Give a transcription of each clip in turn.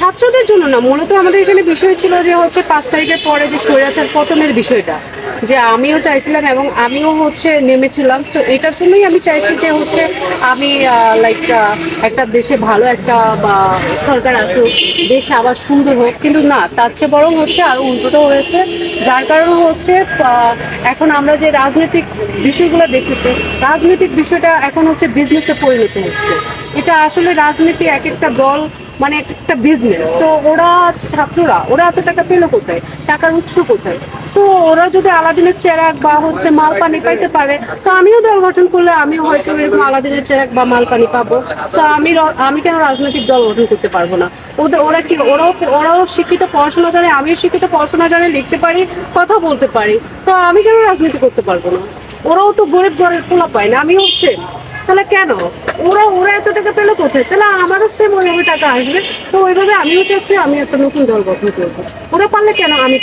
ছাত্রদের জন্য না, মূলত আমাদের এখানে বিষয় ছিল যে হচ্ছে পাঁচ তারিখের পরে যে স্বৈরাচার পতনের বিষয়টা, যে আমিও চাইছিলাম এবং আমিও হচ্ছে নেমেছিলাম। তো এটার জন্যই আমি চাইছি যে হচ্ছে আমি লাইক একটা দেশে ভালো একটা বা সরকার আসুক, দেশ আবার সুন্দর হোক, কিন্তু না, তার চেয়ে বরং হচ্ছে আরও উল্টোটা হয়েছে। যার কারণে হচ্ছে এখন আমরা যে রাজনৈতিক বিষয়গুলো দেখতেছি, রাজনৈতিক বিষয়টা এখন হচ্ছে বিজনেসে পরিণত হচ্ছে। এটা আসলে রাজনীতি এক একটা দল মানে একটা বিজনেস সো ওরা ছাত্ররা, ওরা এত টাকা পেল কোথায়? টাকার উৎস কোথায়? সো ওরা যদি আলাদিনের চেরাক বা হচ্ছে মাল পানি পাইতে পারে তো আমিও দল গঠন করলে আমিও হয়তো এরকম আলাদিনের চেরাক বা মাল পানি পাবো। সো আমি আমি কেন রাজনৈতিক দল গঠন করতে পারব না? ওদের ওরা কি ওরাও ওরাও শিক্ষিত পড়াশোনা জানে, আমিও শিক্ষিত পড়াশোনা জানে, লিখতে পারি, কথা বলতে পারি। তো আমি কেন রাজনীতি করতে পারব না? ওরাও তো গরিব ঘরের পোলা পায় না, আমিও সেম তাহলে কেন? ওরা ওরা এত টাকা পেল কোথায়? তাহলে আমারও সেম ওইভাবে টাকা আসবে। তো ওইভাবে আমিও চাচ্ছি আমি একটা নতুন দল গঠন করব। ওরা পারলে কেন আমি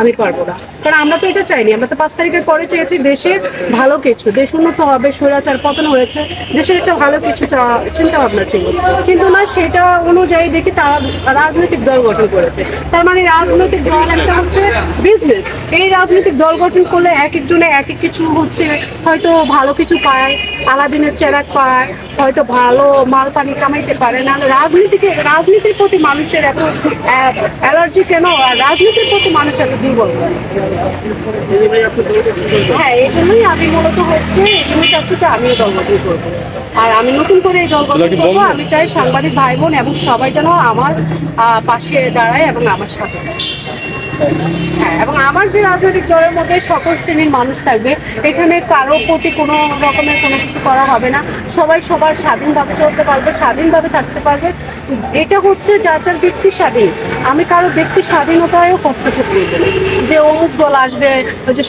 আমি পারব না? কারণ আমরা তো এটা চাইনি। আমরা তো পাঁচ তারিখের পরে চেয়েছি দেশের ভালো কিছু। দেশ উন্নত হবে, স্বৈরাচার পতন হয়েছে। দেশের একটা ভালো কিছু চিন্তা ভাবনা ছিল। কিন্তু না, সেটা অনুযায়ী দেখি তারা রাজনৈতিক দল গঠন করেছে। তার মানে রাজনৈতিক দল একটা হচ্ছে বিজনেস এই রাজনৈতিক দল গঠন করলে এক একজনে এক এক কিছু হচ্ছে, হয়তো ভালো কিছু পায়, আলাদিনের চেরাক পায়, হয়তো ভালো মাল পানি কামাইতে পারে। না রাজনীতিকে, রাজনীতির প্রতি মানুষের এত অ্যালার্জি কেন রাজনীতির প্রতি মানুষ এত দুর্বল। হ্যাঁ এই জন্যই আমি মূলত হচ্ছে এই জন্যই চাচ্ছি যে আমিও দল গঠন করব। আর আমি নতুন করে এই দল গঠন করব আমি চাই সাংবাদিক ভাই বোন এবং সবাই যেন আমার পাশে দাঁড়ায় এবং আমার সাথে হ্যাঁ এবং আমার যে রাজনৈতিক দলের মধ্যে সকল শ্রেণির মানুষ থাকবে এখানে কারও প্রতি কোনো রকমের কোনো কিছু করা হবে না। সবাই সবার স্বাধীনভাবে চলতে পারবে স্বাধীনভাবে থাকতে পারবে। এটা হচ্ছে যার যার ব্যক্তি স্বাধীন। আমি কারও ব্যক্তি স্বাধীনতায়ও হস্তক্ষেপ করব যে অমুক দল আসবে ওই যে